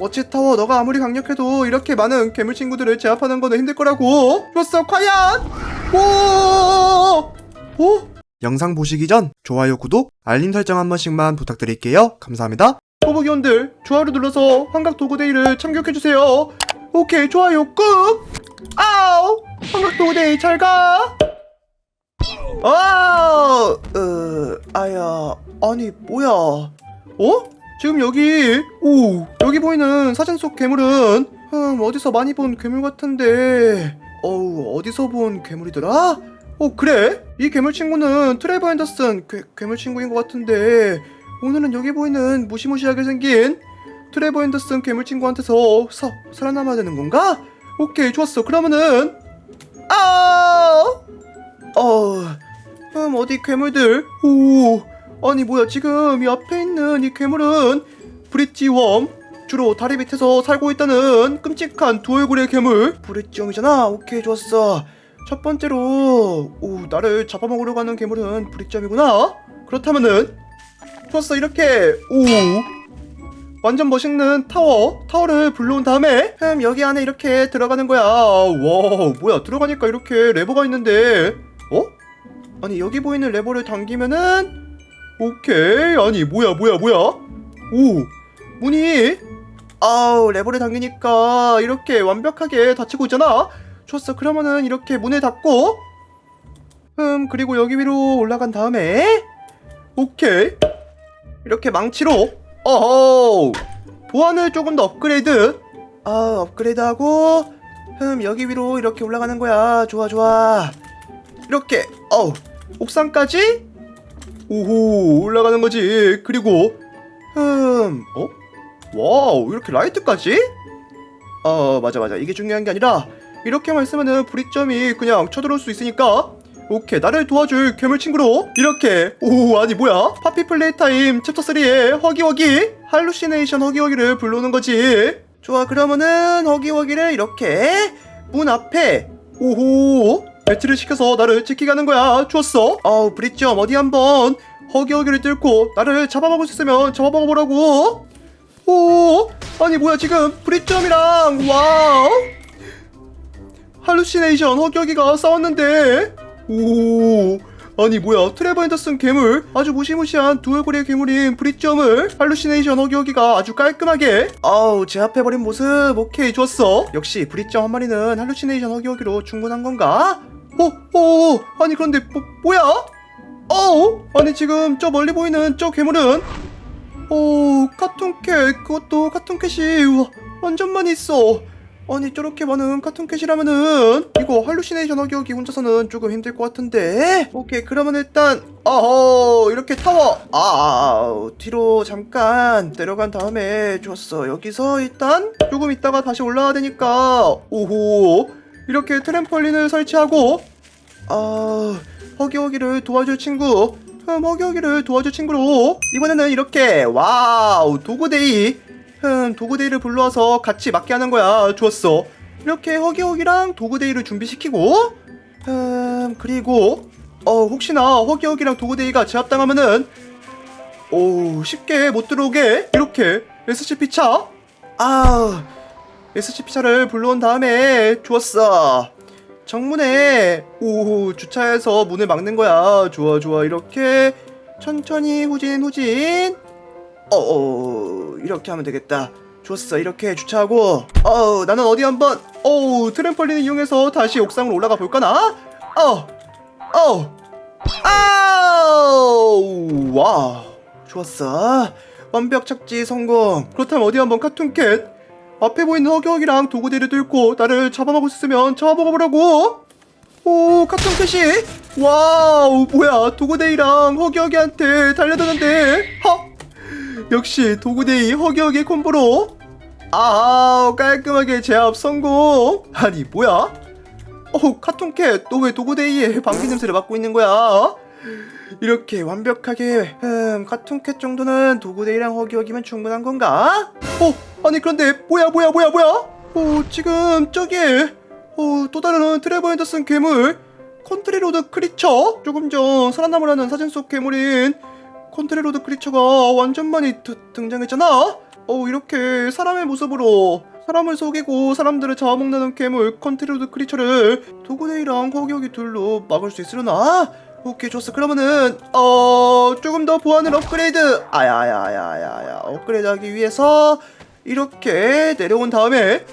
워치타워 너가 아무리 강력해도 이렇게 많은 괴물 친구들을 제압하는 거는 힘들 거라고. 좋았어 과연! 오! 오? 영상 보시기 전 좋아요 구독 알림 설정 한 번씩만 부탁드릴게요. 감사합니다. 꼬부기원들 좋아요 눌러서 환각 도구데이를 참격해주세요. 오케이 좋아요 꾹! 아우 환각 도구데이 잘가! 아, 어, 아야, 아니 뭐야? 어? 지금 여기, 오, 여기 보이는 사진 속 괴물은 음, 어디서 많이 본 괴물 같은데, 어우, 어디서 본 괴물이더라? 어, 그래? 이 괴물 친구는 트레버 앤더슨 괴, 괴물 친구인 것 같은데, 오늘은 여기 보이는 무시무시하게 생긴 트레버 앤더슨 괴물 친구한테서 서, 살아남아야 되는 건가? 오케이, 좋았어. 그러면은, 아, 어, 음, 어디 괴물들? 오, 아니 뭐야 지금 이 앞에 있는 이 괴물은 브릿지웜 주로 다리 밑에서 살고 있다는 끔찍한 두 얼굴의 괴물 브릿지엄이잖아. 오케이 좋았어. 첫 번째로 오 나를 잡아먹으러 가는 괴물은 브릿지엄이구나. 그렇다면은 좋았어 이렇게 오 완전 멋있는 타워 타워를 불러온 다음에 음, 여기 안에 이렇게 들어가는 거야. 와 뭐야 들어가니까 이렇게 레버가 있는데 어? 아니 여기 보이는 레버를 당기면은 오케이. 아니 뭐야 뭐야 뭐야? 오 문이. 아우 레버를 당기니까 이렇게 완벽하게 닫히고 있잖아. 좋았어. 그러면은 이렇게 문을 닫고 음 그리고 여기 위로 올라간 다음에 오케이. 이렇게 망치로 어허. 보안을 조금 더 업그레이드. 아 업그레이드하고 음 여기 위로 이렇게 올라가는 거야. 좋아 좋아. 이렇게 어우 옥상까지 오호 올라가는 거지 그리고 음 어? 와우 이렇게 라이트까지? 어 맞아 맞아 이게 중요한 게 아니라 이렇게만 있으면은 브릿점이 그냥 쳐들어올 수 있으니까 오케이 나를 도와줄 괴물 친구로 이렇게 오 아니 뭐야 파피 플레이 타임 챕터 3의 허기허기 할루시네이션 허기허기를 불러오는 거지 좋아 그러면은 허기허기를 이렇게 문 앞에 오호 배치를 시켜서 나를 지키게 하는 거야. 좋았어. 아우 브릿점 어디 한번? 허기허기를 뚫고 나를 잡아먹을 수 있으면 잡아먹어보라고. 오 아니 뭐야 지금? 브릿점이랑 와우. 할루시네이션 허기허기가 싸웠는데. 오 아니 뭐야 트레버 앤더슨 괴물? 아주 무시무시한 두 얼굴의 괴물인 브릿점을 할루시네이션 허기허기가 아주 깔끔하게. 아우 제압해버린 모습. 오케이 좋았어. 역시 브릿점 한 마리는 할루시네이션 허기허기로 충분한 건가? 어? 어? 아니 그런데 뭐, 뭐야? 어? 아니 지금 저 멀리 보이는 저 괴물은 어 카툰캣 그것도 카툰캣이 우와, 완전 많이 있어 아니 저렇게 많은 카툰캣이라면은 이거 할루시네이션 허기허기 혼자서는 조금 힘들 것 같은데 오케이 그러면 일단 어허 이렇게 타워 아, 아, 아 뒤로 잠깐 내려간 다음에 좋았어 여기서 일단 조금 있다가 다시 올라가야 되니까 오호 이렇게 트램펄린을 설치하고 아 허기허기를 도와줄 친구 음, 허기허기를 도와줄 친구로 이번에는 이렇게 와우 도구데이 흠, 도구데이를 불러와서 같이 맞게 하는 거야. 좋았어. 이렇게 허기허기랑 도구데이를 준비시키고, 음, 그리고, 어, 혹시나 허기허기랑 도구데이가 제압당하면은, 오, 쉽게 못 들어오게, 이렇게 SCP-차, 아, SCP-차를 불러온 다음에, 좋았어. 정문에, 오, 주차해서 문을 막는 거야. 좋아, 좋아. 이렇게, 천천히 후진, 후진. 어, 어, 이렇게 하면 되겠다. 좋았어. 이렇게 주차하고, 어, 나는 어디 한번, 어, 트램펄린을 이용해서 다시 옥상으로 올라가 볼까나? 어, 어, 아우, 와, 좋았어. 완벽 착지 성공. 그렇다면 어디 한번 카툰캣 앞에 보이는 허기허기랑 도구대를 뚫고 나를 있으면 잡아먹어보라고. 오, 카툰캣이, 와우, 뭐야, 도구데이랑 허기허기한테 달려드는데, 헉. 역시 도구데이 허기허기 콤보로. 아 깔끔하게 제압 성공. 아니 뭐야? 어 카톤캣 너 왜 도구데이의 방귀 냄새를 맡고 있는 거야 이렇게 완벽하게 음 카톤캣 정도는 도구데이랑 허기허기면 충분한 건가 어 아니 그런데 뭐야 뭐야 뭐야 뭐야 어 지금 저기에 어 또 다른 트레버 앤더슨 괴물 컨트리로드 크리처 조금 전 살아남으라는 사진 속 괴물인 컨트레로드 크리처가 완전 많이 드- 등장했잖아. 어 이렇게 사람의 모습으로 사람을 속이고 사람들을 잡아먹는 괴물 컨트롤드 크리처를 도구네이랑 허기허기 둘로 막을 수 있으려나? 오케이 좋았어. 그러면은 어 조금 더 보안을 업그레이드. 아야야야야야. 업그레이드하기 위해서 이렇게 내려온 다음에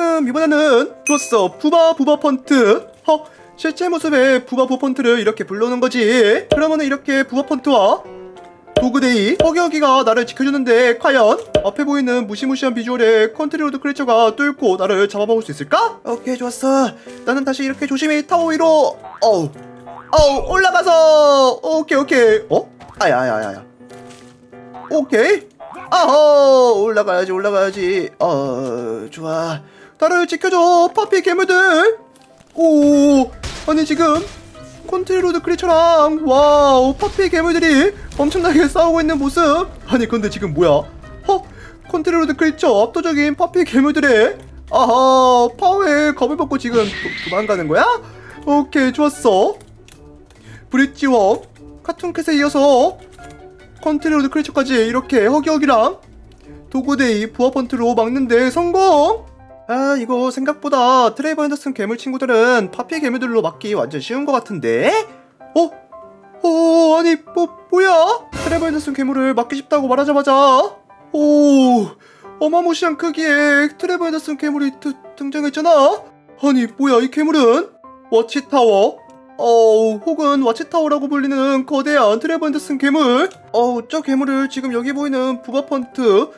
음 이번에는 좋았어. 부바 부바 펀트. 어 실제 모습의 부바 부바 펀트를 이렇게 불러오는 거지. 그러면은 이렇게 부바 펀트와 도그데이 허기허기가 나를 지켜주는데 과연 앞에 보이는 무시무시한 비주얼의 컨트리로드 크리처가 뚫고 나를 잡아먹을 수 있을까? 오케이 좋았어. 나는 다시 이렇게 조심히 타워 위로. 어우 어우 올라가서. 오케이 오케이. 어? 아야야야야. 오케이. 아허 올라가야지 올라가야지. 어 좋아. 나를 지켜줘 파피 괴물들. 오 아니 지금 콘트리로드 크리처랑 와우 파피 괴물들이 엄청나게 싸우고 있는 모습. 아니 근데 지금 뭐야? 어? 콘트리로드 크리처 압도적인 파피 괴물들의 아하 파워에 겁을 먹고 지금 도, 도망가는 거야? 오케이 좋았어 브릿지워 카툰캣에 이어서 컨트리로드 크리처까지 이렇게 허기허기랑 도구데이 부하펀트로 막는데 성공! 아 이거 생각보다 트레이버 핸더슨 괴물 친구들은 파피 괴물들로 막기 완전 쉬운 것 같은데? 어? 어 아니 뭐 뭐야? 트레이버 핸더슨 괴물을 막기 쉽다고 말하자마자 오 어마무시한 크기의 트레이버 핸더슨 괴물이 드, 등장했잖아? 아니 뭐야 이 괴물은? 워치타워 어우 혹은 와치타워라고 불리는 거대한 트레이버 핸더슨 괴물? 어우 저 괴물을 지금 여기 보이는 부바펀트?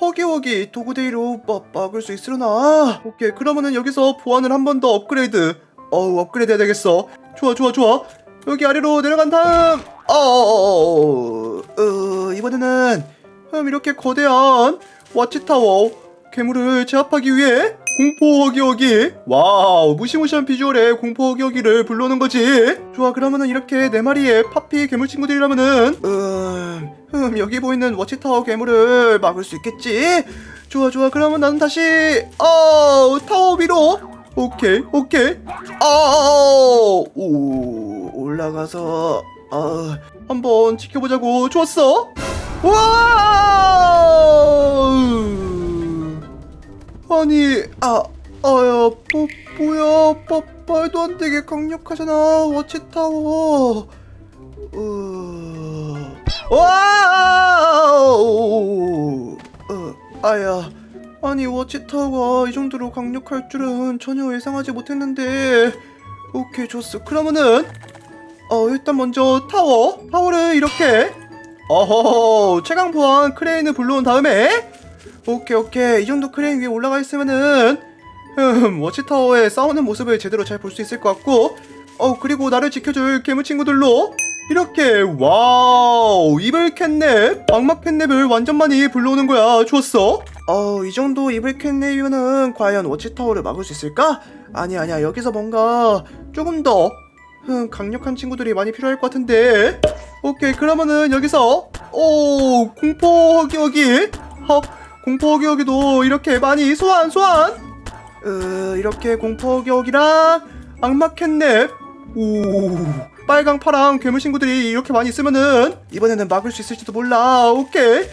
허기허기 도구데이로 막, 막을 수 있으려나? 오케이 그러면은 여기서 보안을 한 번 더 업그레이드. 어우 업그레이드 해야 되겠어. 좋아 좋아 좋아. 여기 아래로 내려간 다음. 어어어어 어, 이번에는 음, 이렇게 거대한 와치타워 괴물을 제압하기 위해 공포 허기허기? 와우 무시무시한 비주얼의 공포 허기허기를 불러오는 거지. 좋아 그러면은 이렇게 네 마리의 파피 괴물 친구들이라면은 음, 음 여기 보이는 워치타워 괴물을 막을 수 있겠지? 좋아 좋아 그러면 나는 다시 어 타워 위로. 오케이 오케이. 아오 올라가서 아 한번 지켜보자고. 좋았어? 와 아니 아 아야 뭐 뭐야 빠, 말도 안 되게 강력하잖아 워치타워. 어... 와우. 어, 아야 아니 워치타워가 이 정도로 강력할 줄은 전혀 예상하지 못했는데. 오케이 좋았어. 그러면은 어 일단 먼저 타워 타워를 이렇게. 어허 최강 보안 크레인을 불러온 다음에 오케이 오케이. 이 정도 크레인 위에 올라가 있으면은 음 워치타워에 싸우는 모습을 제대로 잘 볼 수 있을 것 같고 어 그리고 나를 지켜줄 괴물 친구들로 이렇게 와우 이블 캣냅 악마 캣냅을 완전 많이 불러오는 거야. 좋았어? 어 이 정도 이블 캣냅이면은 과연 워치타워를 막을 수 있을까? 아니 아니야. 여기서 뭔가 조금 더 음, 강력한 친구들이 많이 필요할 것 같은데. 오케이 그러면은 여기서 오 공포 허기허기. 어, 공포 허기허기도 이렇게 많이 소환 소환. 으 이렇게 공포 허기허기랑 악마 캣냅. 오 빨강 파랑 괴물 친구들이 이렇게 많이 있으면은 이번에는 막을 수 있을지도 몰라. 오케이.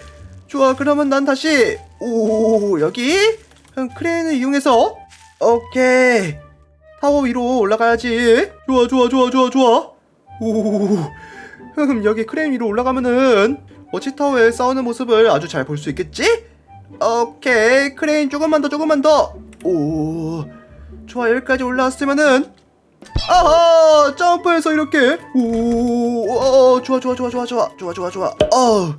좋아 그러면 난 다시 오 여기? 음, 크레인을 이용해서? 오케이. 타워 위로 올라가야지. 좋아 좋아 좋아 좋아 좋아. 오 흠, 여기 크레인 위로 올라가면은 워치타워에 싸우는 모습을 아주 잘 볼 수 있겠지? 오케이 크레인 조금만 더 조금만 더오 좋아 여기까지 올라왔으면은 아하 점프해서 이렇게. 오 어, 좋아 좋아 좋아 좋아 좋아 좋아 좋아 좋아. 어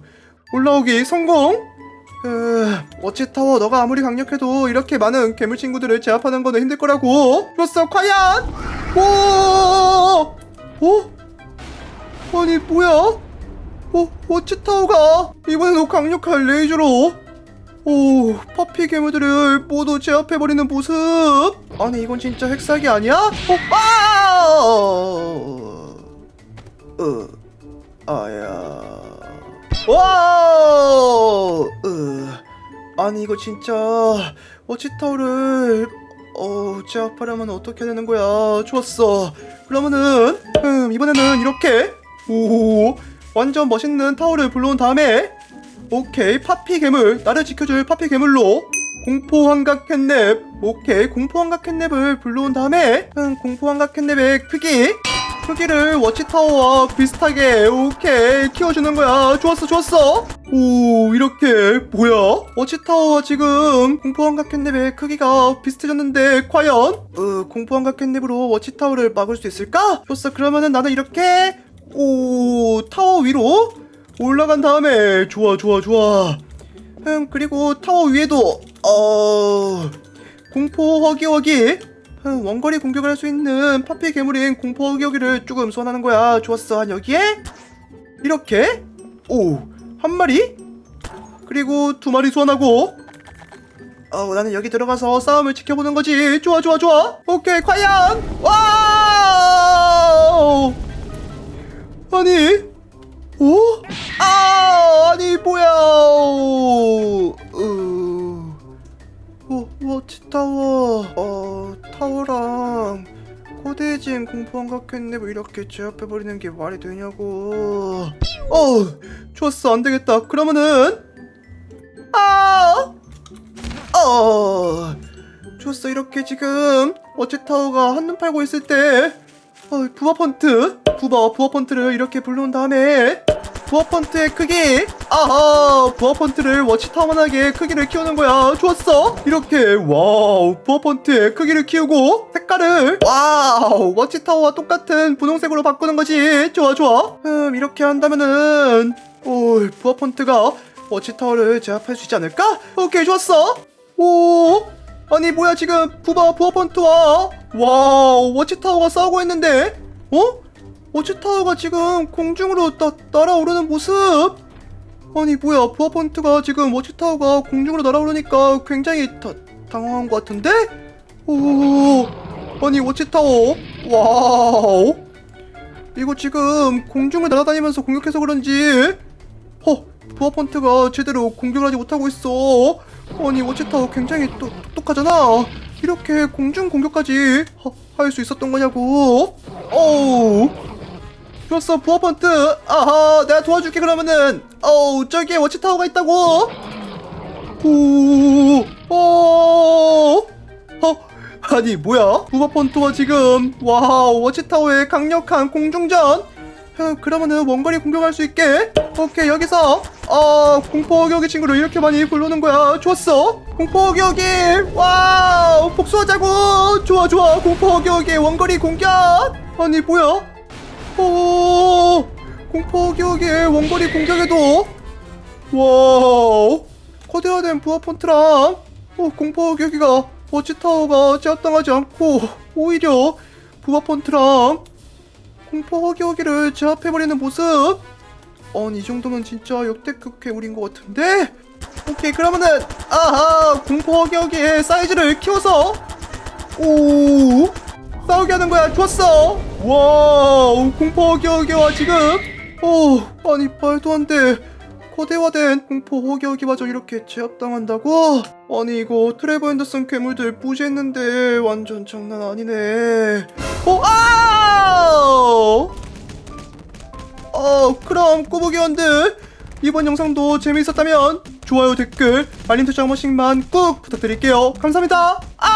올라오기 성공. 으, 워치타워 너가 아무리 강력해도 이렇게 많은 괴물 친구들을 제압하는 거는 힘들 거라고. 좋았어 과연! 오 어? 아니 뭐야? 어 워치타워가 이번에도 강력한 레이저로 오 파피 괴물들을 모두 제압해버리는 모습 아니 이건 진짜 핵사기 아니야? 어, 아! 어, 아야 와! 으, 아니 이거 진짜 워치타워를 어 제압하려면 어떻게 되는 거야 좋았어 그러면은 음, 이번에는 이렇게 오 완전 멋있는 타워를 불러온 다음에 오케이 파피 괴물. 나를 지켜줄 파피 괴물로. 공포 환각 캣냅. 오케이 공포 환각 캣냅을 불러온 다음에 음, 공포 환각 캣냅의 크기. 크기를 워치타워와 비슷하게 오케이 키워주는 거야. 좋았어 좋았어. 오 이렇게 뭐야? 워치타워와 지금 공포 환각 캣냅의 크기가 비슷해졌는데 과연? 어, 공포 환각 캣냅으로 워치타워를 막을 수 있을까? 좋았어 그러면은 나는 이렇게 오 타워 위로 올라간 다음에 좋아 좋아 좋아. 음 그리고 타워 위에도 어 공포 허기허기. 음, 원거리 공격을 할 수 있는 파피 괴물인 공포 허기허기를 조금 소환하는 거야. 좋았어. 한 여기에 이렇게. 오 한 마리. 그리고 두 마리 소환하고. 어 나는 여기 들어가서 싸움을 지켜보는 거지. 좋아 좋아 좋아. 오케이 과연. 와 아니 오? 아 아니 뭐야. 으... 어, 워치타워. 어 타워랑 코데진 공포한각 캣냅을 이렇게 제압해버리는 게 말이 되냐고. 어 좋았어. 안되겠다. 그러면은 아 어, 좋았어. 이렇게 지금 워치타워가 한눈 팔고 있을 때 어, 부하 펀트? 부바 부하 펀트를 이렇게 불러온 다음에 부하 펀트의 크기? 아하 부하 펀트를 워치타워만하게 크기를 키우는 거야. 좋았어? 이렇게 와우 부하 펀트의 크기를 키우고 색깔을 와우 워치타워와 똑같은 분홍색으로 바꾸는 거지. 좋아 좋아. 음 이렇게 한다면은 오 부하 펀트가 워치타워를 제압할 수 있지 않을까? 오케이 좋았어. 오 아니 뭐야 지금? 부바 부하 펀트와 와우 워치타워가 싸우고 있는데? 어? 워치타워가 지금 공중으로 따, 날아오르는 모습? 아니 뭐야 부하 펀트가 지금 워치타워가 공중으로 날아오르니까 굉장히 다, 당황한 것 같은데? 오 아니 워치타워 와우. 이거 지금 공중을 날아다니면서 공격해서 그런지? 허 부하 펀트가 제대로 공격을 하지 못하고 있어 아니 워치타워 굉장히 또, 똑똑하잖아. 이렇게 공중 공격까지 할 수 있었던 거냐고? 어우. 좋았어 부하 펀트 아하 내가 도와줄게 그러면은. 어우 저기에 워치타워가 있다고? 오어. 어, 아니 뭐야? 부하 펀트와 지금 와우 워치타워의 강력한 공중전. 어, 그러면은 원거리 공격할 수 있게. 오케이 여기서 어 공포격의 친구를 이렇게 많이 부르는 거야. 좋았어. 공포격이 와우 복수하자고. 좋아 좋아. 공포격의 원거리 공격. 아니 뭐야? 오 공포격의 원거리 공격에도 와우. 거대화된 부하 폰트랑. 어, 공포격이가 워치타워가 제압당하지 않고 오히려 부하 폰트랑 공포 허기허기를 제압해버리는 모습. 아니 이 정도면 진짜 역대급 괴물인 것 같은데? 오케이 그러면은 아하 공포 허기허기의 사이즈를 키워서. 오 싸우게 하는 거야. 좋았어. 와우 공포 허기허기와 지금. 오 아니 말도 안돼 거대화된 공포 허기허기마저 이렇게 제압당한다고? 아니 이거 트레버 핸더슨 괴물들 무시했는데 완전 장난 아니네 어, 아! 어, 그럼 꼬부기원들 이번 영상도 재미있었다면 좋아요, 댓글, 알림 설정 한 번씩만 꾹 부탁드릴게요. 감사합니다. 아!